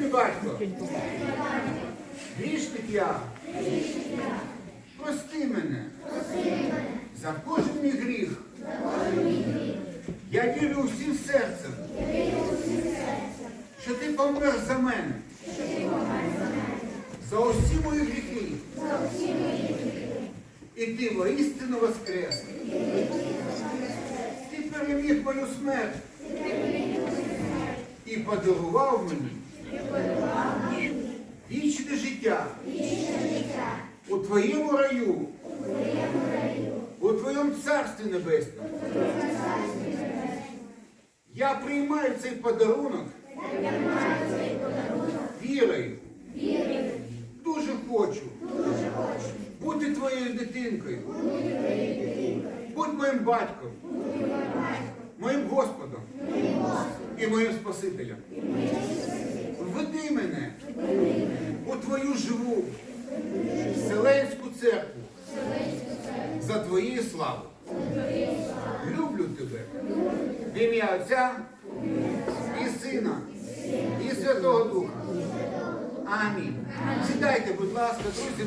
Небесний батько, грішник я, прости мене за кожен мій гріх. Я вірю усім серцем, що ти помер за мене, за усі мої гріхи. І ти воістину воскрес. Ти переміг мою смерть і подарував мені вічне життя. У твоєму раю, у твоєму царстві небесному. Я приймаю цей подарунок вірою. Дуже хочу бути твоєю дитинкою. Будь моїм батьком, моїм Господом і моїм Спасителем мене у твою живу Вселенську церкву за твоєю славу. Люблю тебе в ім'я Отця і Сина, і Святого Духа. Амінь. Сідайте, будь ласка, друзі.